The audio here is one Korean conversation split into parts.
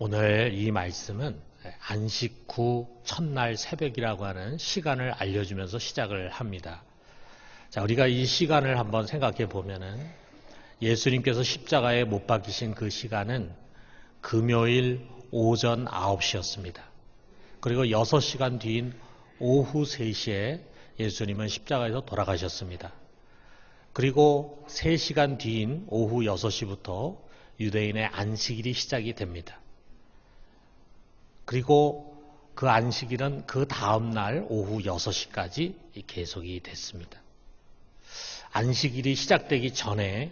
오늘 이 말씀은 안식 후 첫날 새벽이라고 하는 시간을 알려주면서 시작을 합니다. 자, 우리가 이 시간을 한번 생각해 보면은 예수님께서 십자가에 못 박히신 그 시간은 금요일 오전 9시였습니다. 그리고 6시간 뒤인 오후 3시에 예수님은 십자가에서 돌아가셨습니다. 그리고 3시간 뒤인 오후 6시부터 유대인의 안식일이 시작이 됩니다. 그리고 그 안식일은 그 다음날 오후 6시까지 계속이 됐습니다. 안식일이 시작되기 전에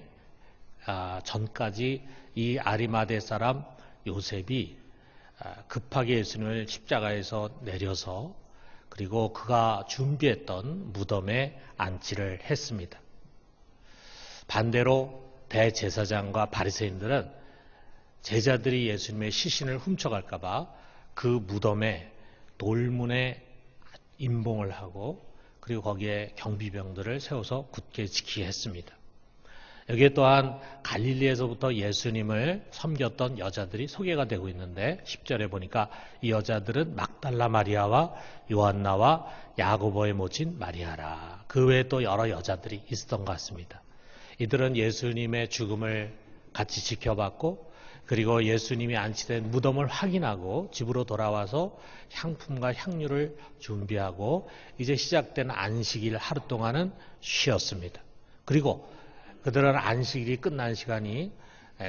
아, 전까지 이 아리마대 사람 요셉이 아, 급하게 예수님을 십자가에서 내려서 그리고 그가 준비했던 무덤에 안치를 했습니다. 반대로 대제사장과 바리새인들은 제자들이 예수님의 시신을 훔쳐갈까봐 그 무덤에 돌문에 임봉을 하고 그리고 거기에 경비병들을 세워서 굳게 지키게 했습니다. 여기에 또한 갈릴리에서부터 예수님을 섬겼던 여자들이 소개가 되고 있는데 10절에 보니까 이 여자들은 막달라 마리아와 요한나와 야고보의 모친 마리아라. 그 외에 또 여러 여자들이 있었던 것 같습니다. 이들은 예수님의 죽음을 같이 지켜봤고 그리고 예수님이 안치된 무덤을 확인하고 집으로 돌아와서 향품과 향유를 준비하고 이제 시작된 안식일 하루 동안은 쉬었습니다. 그리고 그들은 안식일이 끝난 시간이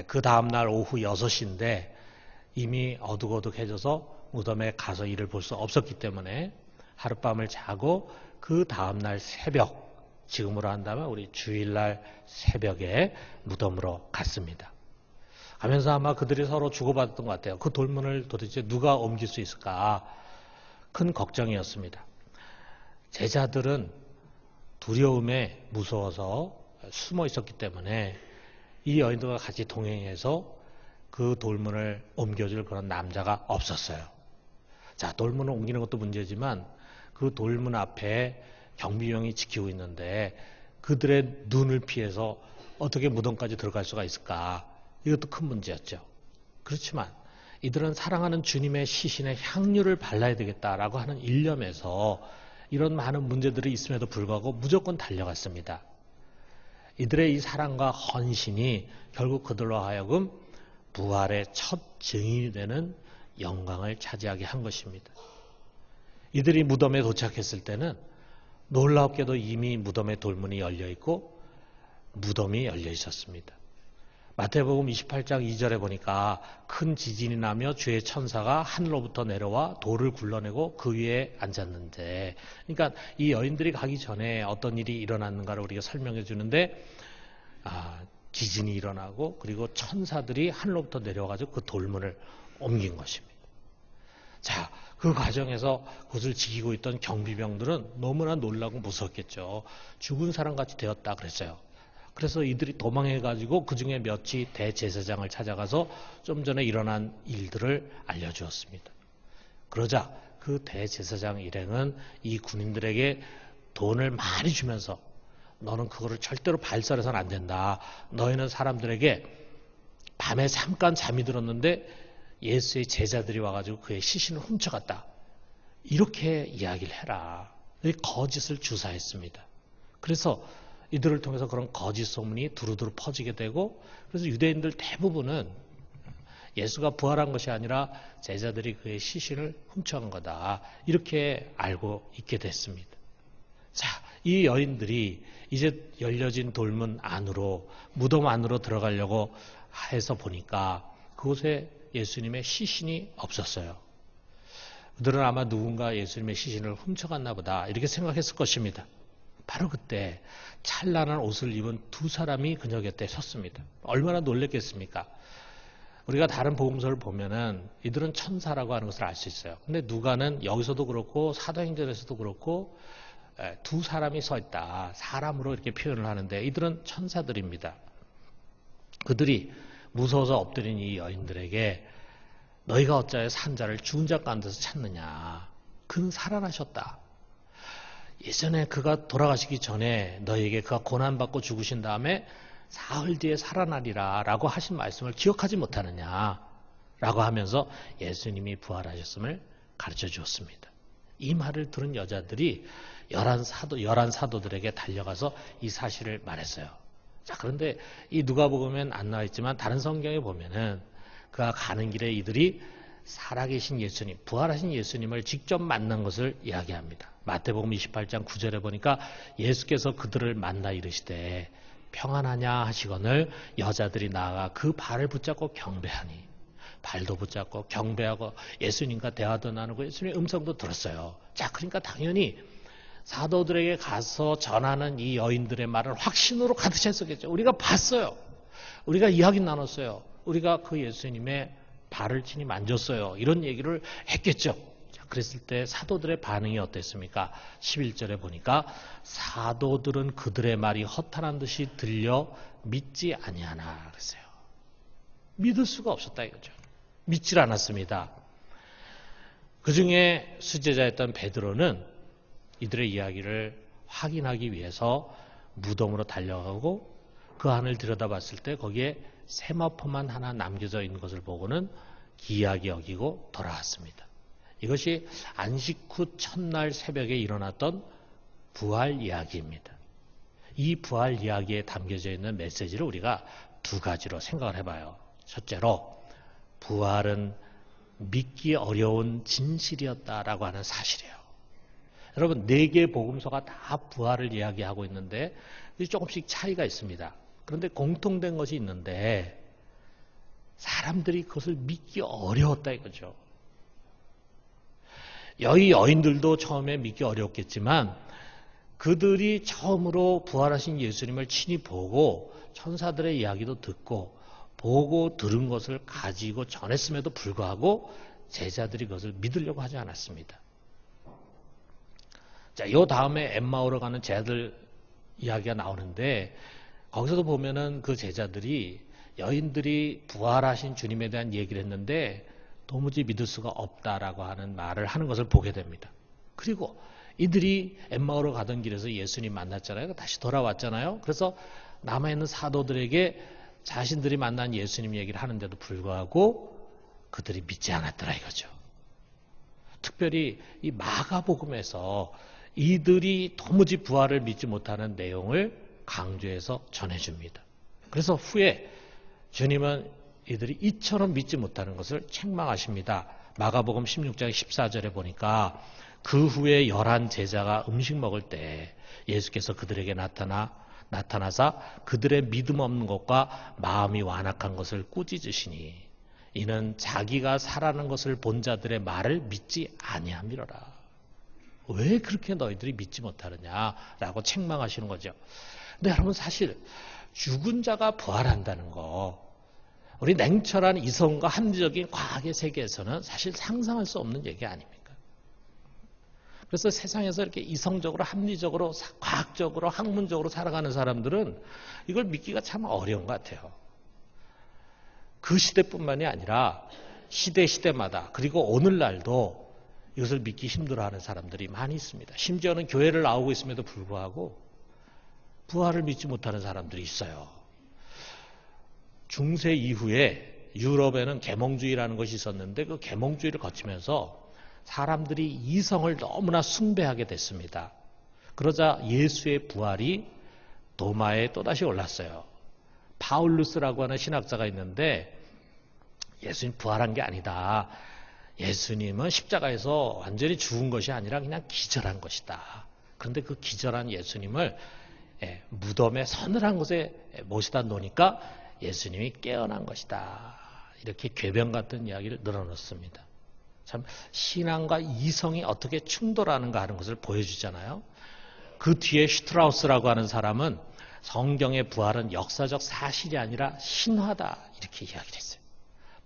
그 다음날 오후 6시인데 이미 어둑어둑해져서 무덤에 가서 일을 볼 수 없었기 때문에 하룻밤을 자고 그 다음날 새벽 지금으로 한다면 우리 주일날 새벽에 무덤으로 갔습니다. 가면서 아마 그들이 서로 주고받았던 것 같아요. 그 돌문을 도대체 누가 옮길 수 있을까? 큰 걱정이었습니다. 제자들은 두려움에 무서워서 숨어 있었기 때문에 이 여인들과 같이 동행해서 그 돌문을 옮겨줄 그런 남자가 없었어요. 자, 돌문을 옮기는 것도 문제지만 그 돌문 앞에 경비병이 지키고 있는데 그들의 눈을 피해서 어떻게 무덤까지 들어갈 수가 있을까? 이것도 큰 문제였죠. 그렇지만 이들은 사랑하는 주님의 시신에 향유를 발라야 되겠다라고 하는 일념에서 이런 많은 문제들이 있음에도 불구하고 무조건 달려갔습니다. 이들의 이 사랑과 헌신이 결국 그들로 하여금 부활의 첫 증인이 되는 영광을 차지하게 한 것입니다. 이들이 무덤에 도착했을 때는 놀랍게도 이미 무덤의 돌문이 열려 있고 무덤이 열려 있었습니다. 마태복음 28장 2절에 보니까 큰 지진이 나며 주의 천사가 하늘로부터 내려와 돌을 굴러내고 그 위에 앉았는데 그러니까 이 여인들이 가기 전에 어떤 일이 일어났는가를 우리가 설명해 주는데 아, 지진이 일어나고 그리고 천사들이 하늘로부터 내려와가지고 그 돌문을 옮긴 것입니다. 자, 그 과정에서 그것을 지키고 있던 경비병들은 너무나 놀라고 무섭겠죠. 죽은 사람 같이 되었다 그랬어요. 그래서 이들이 도망해가지고 그 중에 몇이 대제사장을 찾아가서 좀 전에 일어난 일들을 알려주었습니다. 그러자 그 대제사장 일행은 이 군인들에게 돈을 많이 주면서 너는 그거를 절대로 발설해서는 안 된다. 너희는 사람들에게 밤에 잠깐 잠이 들었는데 예수의 제자들이 와가지고 그의 시신을 훔쳐갔다. 이렇게 이야기를 해라. 거짓을 주사했습니다. 그래서 이들을 통해서 그런 거짓 소문이 두루두루 퍼지게 되고 그래서 유대인들 대부분은 예수가 부활한 것이 아니라 제자들이 그의 시신을 훔쳐간 거다. 이렇게 알고 있게 됐습니다. 자, 이 여인들이 이제 열려진 돌문 안으로 무덤 안으로 들어가려고 해서 보니까 그곳에 예수님의 시신이 없었어요. 그들은 아마 누군가 예수님의 시신을 훔쳐갔나 보다 이렇게 생각했을 것입니다. 바로 그때 찬란한 옷을 입은 두 사람이 그녀 곁에 섰습니다. 얼마나 놀랬겠습니까? 우리가 다른 복음서를 보면은 이들은 천사라고 하는 것을 알 수 있어요. 근데 누가는 여기서도 그렇고 사도행전에서도 그렇고 두 사람이 서 있다. 사람으로 이렇게 표현을 하는데 이들은 천사들입니다. 그들이 무서워서 엎드린 이 여인들에게 너희가 어찌하여 산자를 죽은 자 가운데서 찾느냐. 그는 살아나셨다. 예전에 그가 돌아가시기 전에 너에게 그가 고난받고 죽으신 다음에 사흘 뒤에 살아나리라 라고 하신 말씀을 기억하지 못하느냐. 라고 하면서 예수님이 부활하셨음을 가르쳐 주었습니다. 이 말을 들은 여자들이 열한 사도, 열한 사도들에게 달려가서 이 사실을 말했어요. 자, 그런데 이 누가복음엔 안 나와 있지만 다른 성경에 보면은 그가 가는 길에 이들이 살아계신 예수님, 부활하신 예수님을 직접 만난 것을 이야기합니다. 마태복음 28장 9절에 보니까 예수께서 그들을 만나 이르시되 평안하냐 하시거늘 여자들이 나아가 그 발을 붙잡고 경배하니 발도 붙잡고 경배하고 예수님과 대화도 나누고 예수님의 음성도 들었어요. 자, 그러니까 당연히 사도들에게 가서 전하는 이 여인들의 말을 확신으로 가득 찼었겠죠. 우리가 봤어요. 우리가 이야기 나눴어요. 우리가 그 예수님의 발을 친히 만졌어요. 이런 얘기를 했겠죠. 자, 그랬을 때 사도들의 반응이 어땠습니까? 11절에 보니까 사도들은 그들의 말이 허탄한 듯이 들려 믿지 아니하나 그랬어요. 믿을 수가 없었다 이거죠. 믿질 않았습니다. 그 중에 수제자였던 베드로는 이들의 이야기를 확인하기 위해서 무덤으로 달려가고 그 안을 들여다봤을 때 거기에 세마포만 하나 남겨져 있는 것을 보고는 기이하게 여기고 돌아왔습니다. 이것이 안식 후 첫날 새벽에 일어났던 부활 이야기입니다. 이 부활 이야기에 담겨져 있는 메시지를 우리가 두 가지로 생각을 해봐요. 첫째로 부활은 믿기 어려운 진실이었다라고 하는 사실이에요. 여러분 네개 복음서가 다 부활을 이야기하고 있는데 조금씩 차이가 있습니다. 그런데 공통된 것이 있는데 사람들이 그것을 믿기 어려웠다 이거죠. 여의 여인들도 처음에 믿기 어렵겠지만 그들이 처음으로 부활하신 예수님을 친히 보고 천사들의 이야기도 듣고 보고 들은 것을 가지고 전했음에도 불구하고 제자들이 그것을 믿으려고 하지 않았습니다. 자, 요 다음에 엠마오로 가는 제자들 이야기가 나오는데 거기서도 보면은 그 제자들이 여인들이 부활하신 주님에 대한 얘기를 했는데 도무지 믿을 수가 없다라고 하는 말을 하는 것을 보게 됩니다. 그리고 이들이 엠마오로 가던 길에서 예수님 만났잖아요. 다시 돌아왔잖아요. 그래서 남아있는 사도들에게 자신들이 만난 예수님 얘기를 하는데도 불구하고 그들이 믿지 않았더라 이거죠. 특별히 이 마가복음에서 이들이 도무지 부활을 믿지 못하는 내용을 강조해서 전해줍니다. 그래서 후에 주님은 이들이 이처럼 믿지 못하는 것을 책망하십니다. 마가복음 16장 14절에 보니까 그 후에 열한 제자가 음식 먹을 때 예수께서 그들에게 나타나 나타나사 그들의 믿음 없는 것과 마음이 완악한 것을 꾸짖으시니 이는 자기가 살아는 것을 본 자들의 말을 믿지 아니함이로라. 왜 그렇게 너희들이 믿지 못하느냐라고 책망하시는 거죠. 근데 여러분 사실 죽은 자가 부활한다는 거 우리 냉철한 이성과 합리적인 과학의 세계에서는 사실 상상할 수 없는 얘기 아닙니까? 그래서 세상에서 이렇게 이성적으로 합리적으로 과학적으로 학문적으로 살아가는 사람들은 이걸 믿기가 참 어려운 것 같아요. 그 시대뿐만이 아니라 시대 시대마다 그리고 오늘날도 이것을 믿기 힘들어하는 사람들이 많이 있습니다. 심지어는 교회를 나오고 있음에도 불구하고 부활을 믿지 못하는 사람들이 있어요. 중세 이후에 유럽에는 계몽주의라는 것이 있었는데 그 계몽주의를 거치면서 사람들이 이성을 너무나 숭배하게 됐습니다. 그러자 예수의 부활이 도마에 또다시 올랐어요. 파울루스라고 하는 신학자가 있는데 예수님 부활한 게 아니다. 예수님은 십자가에서 완전히 죽은 것이 아니라 그냥 기절한 것이다. 그런데 그 기절한 예수님을 예, 무덤에 서늘한 곳에 모시다 놓으니까 예수님이 깨어난 것이다. 이렇게 궤변 같은 이야기를 늘어놓습니다. 참 신앙과 이성이 어떻게 충돌하는가 하는 것을 보여주잖아요. 그 뒤에 슈트라우스라고 하는 사람은 성경의 부활은 역사적 사실이 아니라 신화다 이렇게 이야기를 했어요.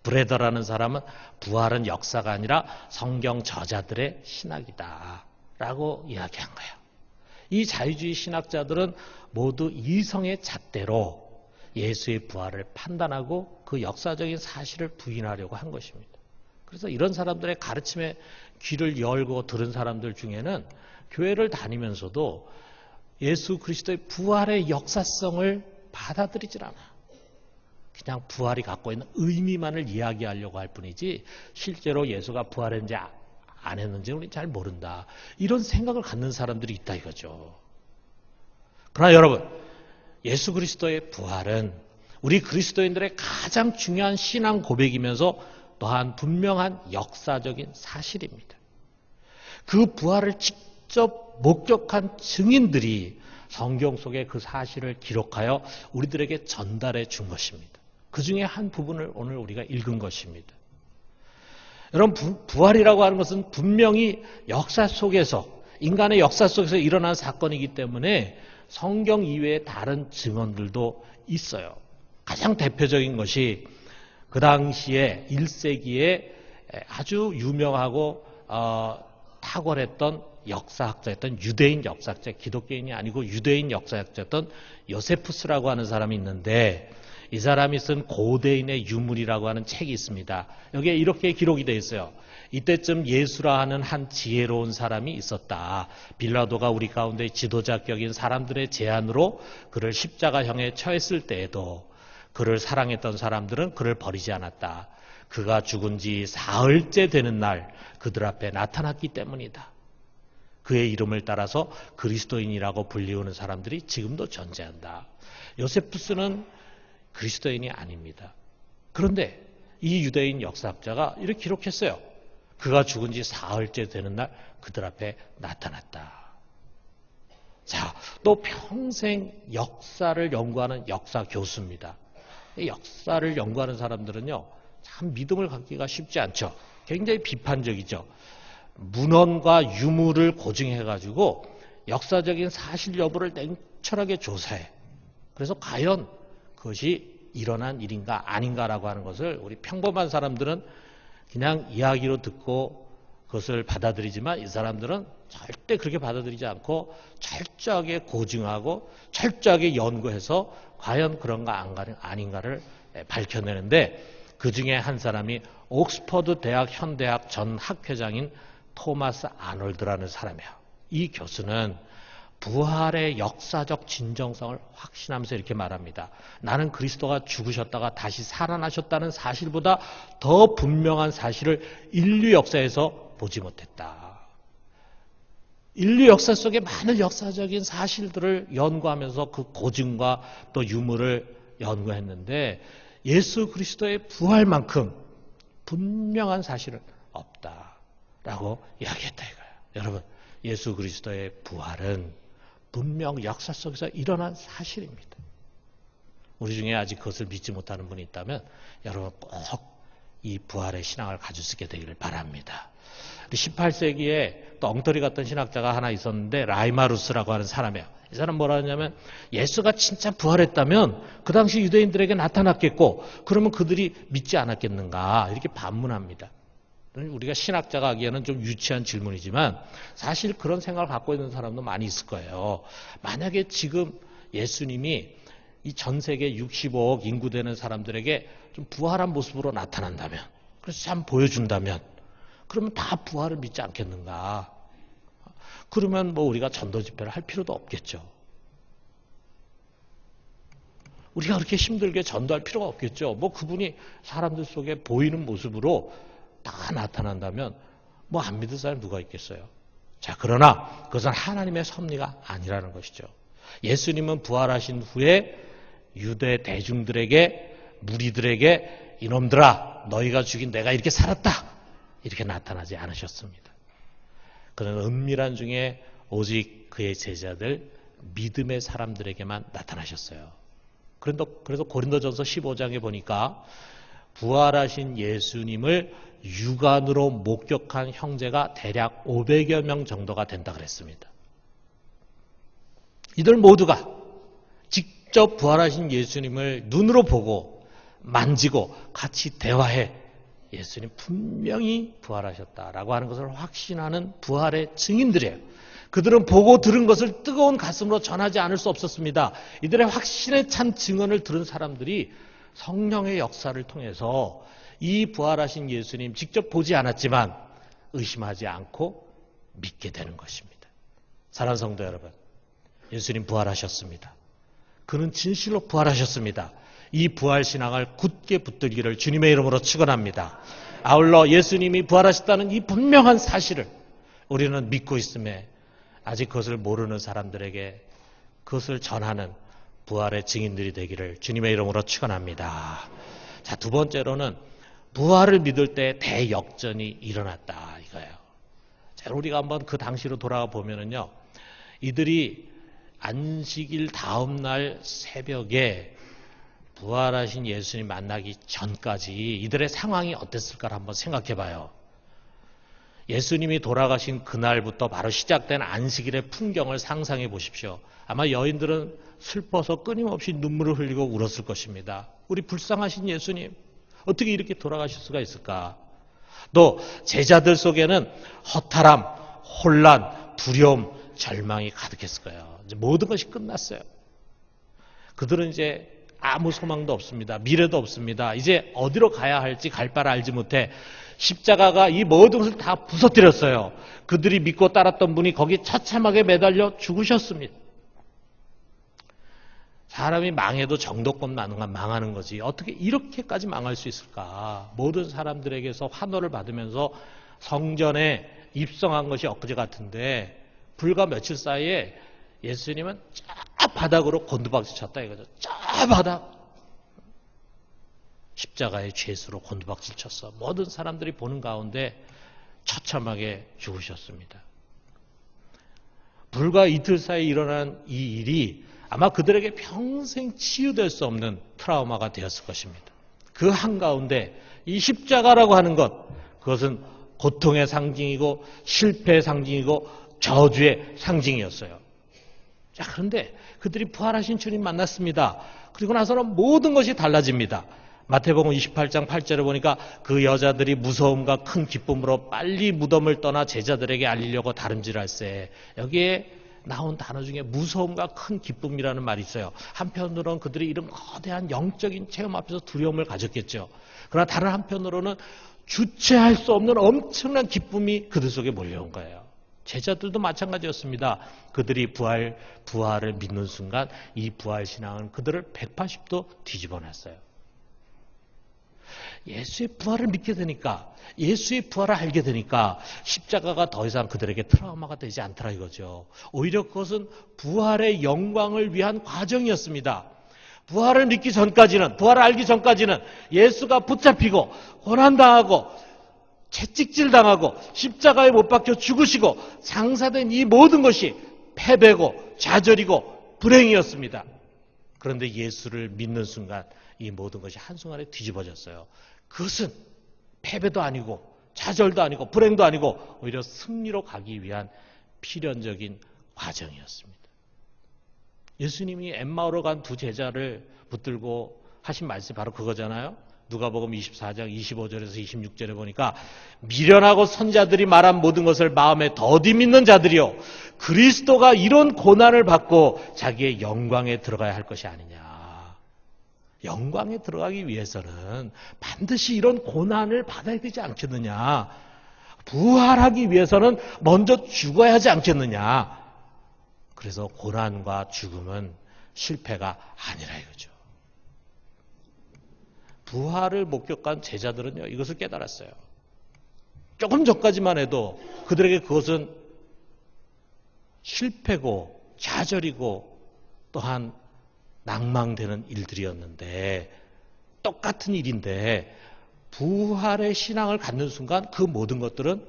브레더라는 사람은 부활은 역사가 아니라 성경 저자들의 신학이다 라고 이야기한 거예요. 이 자유주의 신학자들은 모두 이성의 잣대로 예수의 부활을 판단하고 그 역사적인 사실을 부인하려고 한 것입니다. 그래서 이런 사람들의 가르침에 귀를 열고 들은 사람들 중에는 교회를 다니면서도 예수 그리스도의 부활의 역사성을 받아들이질 않아. 그냥 부활이 갖고 있는 의미만을 이야기하려고 할 뿐이지 실제로 예수가 부활했는지 아, 안 했는지 우리 잘 모른다. 이런 생각을 갖는 사람들이 있다 이거죠. 그러나 여러분, 예수 그리스도의 부활은 우리 그리스도인들의 가장 중요한 신앙 고백이면서 또한 분명한 역사적인 사실입니다. 그 부활을 직접 목격한 증인들이 성경 속에 그 사실을 기록하여 우리들에게 전달해 준 것입니다. 그 중에 한 부분을 오늘 우리가 읽은 것입니다. 여러분, 부활이라고 하는 것은 분명히 역사 속에서, 인간의 역사 속에서 일어난 사건이기 때문에 성경 이외에 다른 증언들도 있어요. 가장 대표적인 것이 그 당시에 1세기에 아주 유명하고 어, 탁월했던 역사학자였던 유대인 역사학자, 기독교인이 아니고 유대인 역사학자였던 요세푸스라고 하는 사람이 있는데 이 사람이 쓴 고대인의 유물이라고 하는 책이 있습니다. 여기에 이렇게 기록이 되어 있어요. 이때쯤 예수라 하는 한 지혜로운 사람이 있었다. 빌라도가 우리 가운데 지도자격인 사람들의 제안으로 그를 십자가형에 처했을 때에도 그를 사랑했던 사람들은 그를 버리지 않았다. 그가 죽은 지 사흘째 되는 날 그들 앞에 나타났기 때문이다. 그의 이름을 따라서 그리스도인이라고 불리우는 사람들이 지금도 존재한다. 요세푸스는 그리스도인이 아닙니다. 그런데 이 유대인 역사학자가 이렇게 기록했어요. 그가 죽은 지 사흘째 되는 날 그들 앞에 나타났다. 자, 또 평생 역사를 연구하는 역사 교수입니다. 역사를 연구하는 사람들은요, 참 믿음을 갖기가 쉽지 않죠. 굉장히 비판적이죠. 문헌과 유물을 고증해가지고 역사적인 사실 여부를 냉철하게 조사해. 그래서 과연 그것이 일어난 일인가 아닌가라고 하는 것을 우리 평범한 사람들은 그냥 이야기로 듣고 그것을 받아들이지만 이 사람들은 절대 그렇게 받아들이지 않고 철저하게 고증하고 철저하게 연구해서 과연 그런가 아닌가를 밝혀내는데 그 중에 한 사람이 옥스퍼드 대학 현대학 전 학회장인 토마스 아놀드라는 사람이에요. 이 교수는 부활의 역사적 진정성을 확신하면서 이렇게 말합니다. 나는 그리스도가 죽으셨다가 다시 살아나셨다는 사실보다 더 분명한 사실을 인류 역사에서 보지 못했다. 인류 역사 속에 많은 역사적인 사실들을 연구하면서 그 고증과 또 유물을 연구했는데 예수 그리스도의 부활만큼 분명한 사실은 없다라고 이야기했다 이거예요. 여러분, 예수 그리스도의 부활은 분명 역사 속에서 일어난 사실입니다. 우리 중에 아직 그것을 믿지 못하는 분이 있다면 여러분 꼭 이 부활의 신앙을 가질 수 있게 되기를 바랍니다. 18세기에 또 엉터리 같은 신학자가 하나 있었는데 라이마루스라고 하는 사람이에요. 이 사람 뭐라 하냐면 예수가 진짜 부활했다면 그 당시 유대인들에게 나타났겠고 그러면 그들이 믿지 않았겠는가 이렇게 반문합니다. 우리가 신학자가 하기에는 좀 유치한 질문이지만 사실 그런 생각을 갖고 있는 사람도 많이 있을 거예요. 만약에 지금 예수님이 이 전 세계 65억 인구 되는 사람들에게 좀 부활한 모습으로 나타난다면 그래서 참 보여준다면 그러면 다 부활을 믿지 않겠는가? 그러면 뭐 우리가 전도 집회를 할 필요도 없겠죠. 우리가 그렇게 힘들게 전도할 필요가 없겠죠. 뭐 그분이 사람들 속에 보이는 모습으로 다 나타난다면 뭐 안 믿을 사람 누가 있겠어요? 자, 그러나 그것은 하나님의 섭리가 아니라는 것이죠. 예수님은 부활하신 후에 유대 대중들에게 무리들에게 이놈들아 너희가 죽인 내가 이렇게 살았다 이렇게 나타나지 않으셨습니다. 그는 은밀한 중에 오직 그의 제자들 믿음의 사람들에게만 나타나셨어요. 그래서 고린도전서 15장에 보니까 부활하신 예수님을 육안으로 목격한 형제가 대략 500여 명 정도가 된다 그랬습니다. 이들 모두가 직접 부활하신 예수님을 눈으로 보고 만지고 같이 대화해 예수님 분명히 부활하셨다라고 하는 것을 확신하는 부활의 증인들이에요. 그들은 보고 들은 것을 뜨거운 가슴으로 전하지 않을 수 없었습니다. 이들의 확신에 찬 증언을 들은 사람들이 성령의 역사를 통해서 이 부활하신 예수님 직접 보지 않았지만 의심하지 않고 믿게 되는 것입니다. 사랑하는 성도 여러분, 예수님 부활하셨습니다. 그는 진실로 부활하셨습니다. 이 부활 신앙을 굳게 붙들기를 주님의 이름으로 축원합니다. 아울러 예수님이 부활하셨다는 이 분명한 사실을 우리는 믿고 있음에 아직 그것을 모르는 사람들에게 그것을 전하는 부활의 증인들이 되기를 주님의 이름으로 축원합니다. 자, 두 번째로는 부활을 믿을 때 대역전이 일어났다 이거예요. 자, 우리가 한번 그 당시로 돌아가 보면은요. 이들이 안식일 다음 날 새벽에 부활하신 예수님 만나기 전까지 이들의 상황이 어땠을까를 한번 생각해 봐요. 예수님이 돌아가신 그날부터 바로 시작된 안식일의 풍경을 상상해 보십시오. 아마 여인들은 슬퍼서 끊임없이 눈물을 흘리고 울었을 것입니다. 우리 불쌍하신 예수님, 어떻게 이렇게 돌아가실 수가 있을까? 또 제자들 속에는 허탈함, 혼란, 두려움, 절망이 가득했을 거예요. 이제 모든 것이 끝났어요. 그들은 이제 아무 소망도 없습니다. 미래도 없습니다. 이제 어디로 가야 할지 갈 바를 알지 못해 십자가가 이 모든 것을 다 부서뜨렸어요. 그들이 믿고 따랐던 분이 거기 처참하게 매달려 죽으셨습니다. 사람이 망해도 정도껏 망하는 거지. 어떻게 이렇게까지 망할 수 있을까? 모든 사람들에게서 환호를 받으면서 성전에 입성한 것이 엊그제 같은데 불과 며칠 사이에 예수님은 저 바닥으로 곤두박질 쳤다 이거죠. 저 바닥. 십자가의 죄수로 곤두박질 쳤어. 모든 사람들이 보는 가운데 처참하게 죽으셨습니다. 불과 이틀 사이 일어난 이 일이 아마 그들에게 평생 치유될 수 없는 트라우마가 되었을 것입니다. 그 한가운데 이 십자가라고 하는 것, 그것은 고통의 상징이고 실패의 상징이고 저주의 상징이었어요. 자, 그런데 그들이 부활하신 주님 만났습니다. 그리고 나서는 모든 것이 달라집니다. 마태복음 28장 8절에 보니까 그 여자들이 무서움과 큰 기쁨으로 빨리 무덤을 떠나 제자들에게 알리려고 다름질할세. 여기에 나온 단어 중에 무서움과 큰 기쁨이라는 말이 있어요. 한편으로는 그들이 이런 거대한 영적인 체험 앞에서 두려움을 가졌겠죠. 그러나 다른 한편으로는 주체할 수 없는 엄청난 기쁨이 그들 속에 몰려온 거예요. 제자들도 마찬가지였습니다. 그들이 부활, 부활을 믿는 순간 이 부활 신앙은 그들을 180도 뒤집어 놨어요. 예수의 부활을 믿게 되니까, 예수의 부활을 알게 되니까 십자가가 더 이상 그들에게 트라우마가 되지 않더라 이거죠. 오히려 그것은 부활의 영광을 위한 과정이었습니다. 부활을 믿기 전까지는, 부활을 알기 전까지는 예수가 붙잡히고, 고난 당하고, 채찍질 당하고, 십자가에 못 박혀 죽으시고, 상사된 이 모든 것이 패배고, 좌절이고, 불행이었습니다. 그런데 예수를 믿는 순간 이 모든 것이 한순간에 뒤집어졌어요. 그것은 패배도 아니고 좌절도 아니고 불행도 아니고 오히려 승리로 가기 위한 필연적인 과정이었습니다. 예수님이 엠마오로 간 두 제자를 붙들고 하신 말씀이 바로 그거잖아요. 누가복음 24장 25절에서 26절에 보니까 미련하고 선자들이 말한 모든 것을 마음에 더디 믿는 자들이요 그리스도가 이런 고난을 받고 자기의 영광에 들어가야 할 것이 아니냐. 영광에 들어가기 위해서는 반드시 이런 고난을 받아야 되지 않겠느냐. 부활하기 위해서는 먼저 죽어야 하지 않겠느냐. 그래서 고난과 죽음은 실패가 아니라 이거죠. 부활을 목격한 제자들은요, 이것을 깨달았어요. 조금 전까지만 해도 그들에게 그것은 실패고 좌절이고 또한 낭망되는 일들이었는데 똑같은 일인데 부활의 신앙을 갖는 순간 그 모든 것들은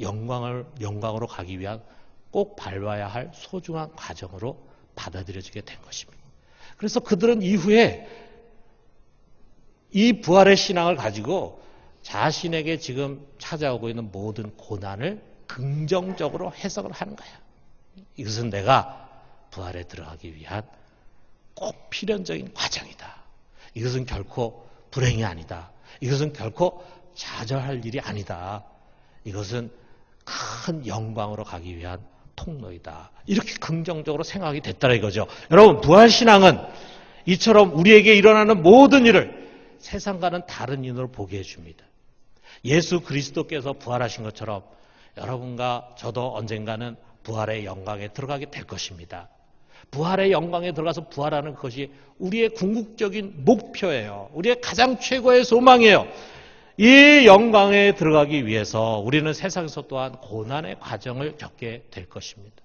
영광을 영광으로 가기 위한 꼭 밟아야 할 소중한 과정으로 받아들여지게 된 것입니다. 그래서 그들은 이후에 이 부활의 신앙을 가지고 자신에게 지금 찾아오고 있는 모든 고난을 긍정적으로 해석을 하는 거야. 이것은 내가 부활에 들어가기 위한 꼭 필연적인 과정이다. 이것은 결코 불행이 아니다. 이것은 결코 좌절할 일이 아니다. 이것은 큰 영광으로 가기 위한 통로이다. 이렇게 긍정적으로 생각이 됐다라 이거죠. 여러분, 부활신앙은 이처럼 우리에게 일어나는 모든 일을 세상과는 다른 인으로 보게 해줍니다. 예수 그리스도께서 부활하신 것처럼 여러분과 저도 언젠가는 부활의 영광에 들어가게 될 것입니다. 부활의 영광에 들어가서 부활하는 것이 우리의 궁극적인 목표예요. 우리의 가장 최고의 소망이에요. 이 영광에 들어가기 위해서 우리는 세상에서 또한 고난의 과정을 겪게 될 것입니다.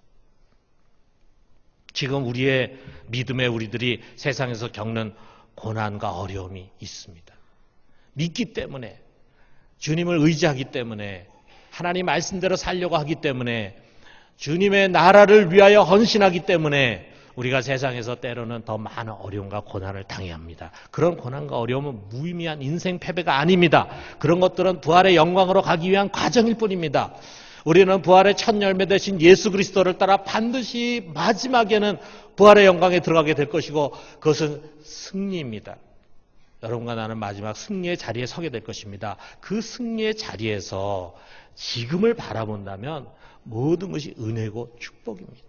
지금 우리의 믿음의 우리들이 세상에서 겪는 고난과 어려움이 있습니다. 믿기 때문에 주님을 의지하기 때문에 하나님 말씀대로 살려고 하기 때문에 주님의 나라를 위하여 헌신하기 때문에 우리가 세상에서 때로는 더 많은 어려움과 고난을 당해야 합니다. 그런 고난과 어려움은 무의미한 인생 패배가 아닙니다. 그런 것들은 부활의 영광으로 가기 위한 과정일 뿐입니다. 우리는 부활의 첫 열매 대신 예수 그리스도를 따라 반드시 마지막에는 부활의 영광에 들어가게 될 것이고 그것은 승리입니다. 여러분과 나는 마지막 승리의 자리에 서게 될 것입니다. 그 승리의 자리에서 지금을 바라본다면 모든 것이 은혜고 축복입니다.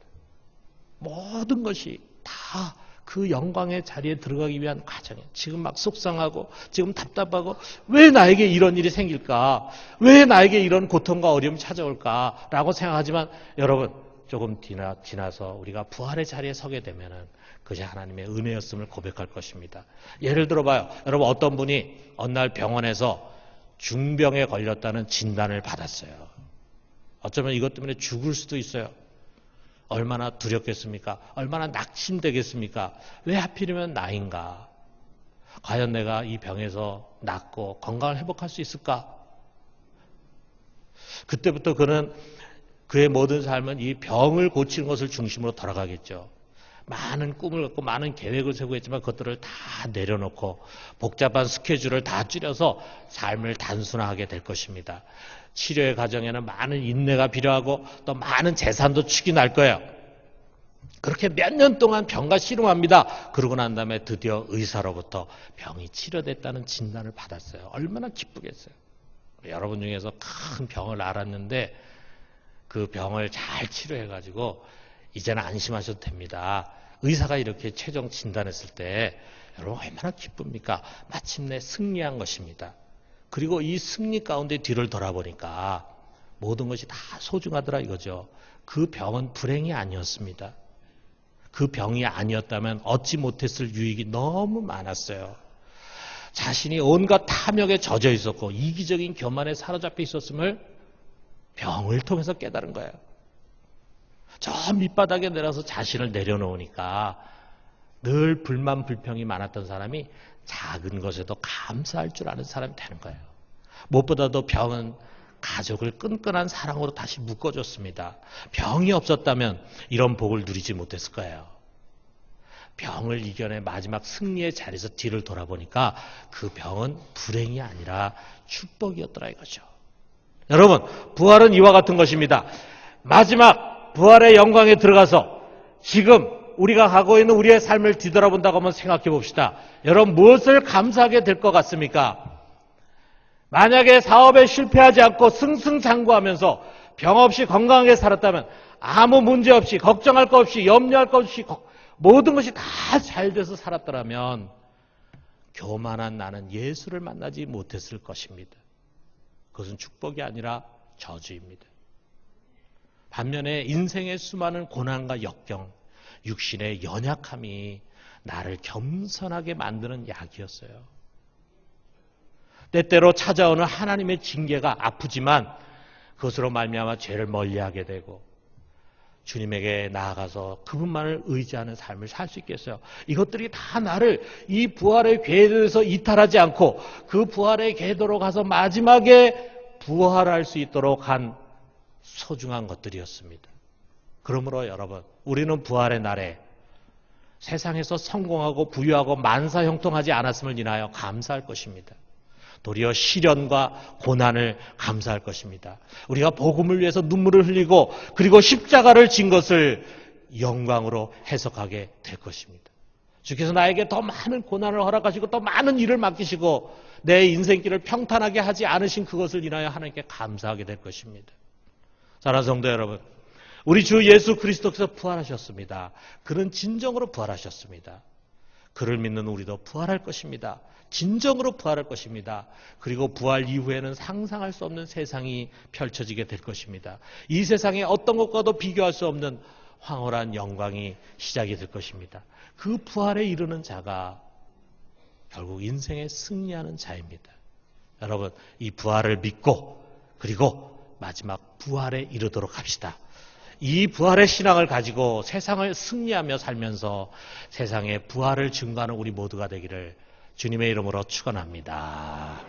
모든 것이 다 그 영광의 자리에 들어가기 위한 과정이에요. 지금 막 속상하고 지금 답답하고 왜 나에게 이런 일이 생길까? 왜 나에게 이런 고통과 어려움이 찾아올까? 라고 생각하지만 여러분 조금 지나, 지나서 우리가 부활의 자리에 서게 되면은 그것이 하나님의 은혜였음을 고백할 것입니다. 예를 들어봐요. 여러분 어떤 분이 어느 날 병원에서 중병에 걸렸다는 진단을 받았어요. 어쩌면 이것 때문에 죽을 수도 있어요. 얼마나 두렵겠습니까? 얼마나 낙심되겠습니까? 왜 하필이면 나인가? 과연 내가 이 병에서 낫고 건강을 회복할 수 있을까? 그때부터 그는 그의 모든 삶은 이 병을 고치는 것을 중심으로 돌아가겠죠. 많은 꿈을 갖고 많은 계획을 세우고 했지만 그것들을 다 내려놓고 복잡한 스케줄을 다 줄여서 삶을 단순화하게 될 것입니다. 치료의 과정에는 많은 인내가 필요하고 또 많은 재산도 축이 날 거예요. 그렇게 몇 년 동안 병과 씨름합니다. 그러고 난 다음에 드디어 의사로부터 병이 치료됐다는 진단을 받았어요. 얼마나 기쁘겠어요. 여러분 중에서 큰 병을 앓았는데 그 병을 잘 치료해가지고 이제는 안심하셔도 됩니다. 의사가 이렇게 최종 진단했을 때 여러분 얼마나 기쁩니까? 마침내 승리한 것입니다. 그리고 이 승리 가운데 뒤를 돌아보니까 모든 것이 다 소중하더라 이거죠. 그 병은 불행이 아니었습니다. 그 병이 아니었다면 얻지 못했을 유익이 너무 많았어요. 자신이 온갖 탐욕에 젖어 있었고 이기적인 교만에 사로잡혀 있었음을 병을 통해서 깨달은 거예요. 저 밑바닥에 내려서 자신을 내려놓으니까 늘 불만 불평이 많았던 사람이 작은 것에도 감사할 줄 아는 사람이 되는 거예요. 무엇보다도 병은 가족을 끈끈한 사랑으로 다시 묶어줬습니다. 병이 없었다면 이런 복을 누리지 못했을 거예요. 병을 이겨내 마지막 승리의 자리에서 뒤를 돌아보니까 그 병은 불행이 아니라 축복이었더라 이거죠. 여러분, 부활은 이와 같은 것입니다. 마지막 부활의 영광에 들어가서 지금 우리가 가고 있는 우리의 삶을 뒤돌아본다고 한번 생각해 봅시다. 여러분, 무엇을 감사하게 될 것 같습니까? 만약에 사업에 실패하지 않고 승승장구하면서 병 없이 건강하게 살았다면 아무 문제 없이 걱정할 것 없이 염려할 것 없이 모든 것이 다 잘 돼서 살았더라면 교만한 나는 예수를 만나지 못했을 것입니다. 그것은 축복이 아니라 저주입니다. 반면에 인생의 수많은 고난과 역경, 육신의 연약함이 나를 겸손하게 만드는 약이었어요. 때때로 찾아오는 하나님의 징계가 아프지만 그것으로 말미암아 죄를 멀리하게 되고 주님에게 나아가서 그분만을 의지하는 삶을 살 수 있겠어요. 이것들이 다 나를 이 부활의 궤도에서 이탈하지 않고 그 부활의 궤도로 가서 마지막에 부활할 수 있도록 한 소중한 것들이었습니다. 그러므로 여러분, 우리는 부활의 날에 세상에서 성공하고 부유하고 만사 형통하지 않았음을 인하여 감사할 것입니다. 도리어 시련과 고난을 감사할 것입니다. 우리가 복음을 위해서 눈물을 흘리고 그리고 십자가를 진 것을 영광으로 해석하게 될 것입니다. 주께서 나에게 더 많은 고난을 허락하시고 더 많은 일을 맡기시고 내 인생길을 평탄하게 하지 않으신 그것을 인하여 하나님께 감사하게 될 것입니다. 사랑하는 성도 여러분, 우리 주 예수 그리스도께서 부활하셨습니다. 그는 진정으로 부활하셨습니다. 그를 믿는 우리도 부활할 것입니다. 진정으로 부활할 것입니다. 그리고 부활 이후에는 상상할 수 없는 세상이 펼쳐지게 될 것입니다. 이 세상에 어떤 것과도 비교할 수 없는 황홀한 영광이 시작이 될 것입니다. 그 부활에 이르는 자가 결국 인생에 승리하는 자입니다. 여러분, 이 부활을 믿고 그리고 마지막 부활에 이르도록 합시다. 이 부활의 신앙을 가지고 세상을 승리하며 살면서 세상에 부활을 증거하는 우리 모두가 되기를 주님의 이름으로 축원합니다.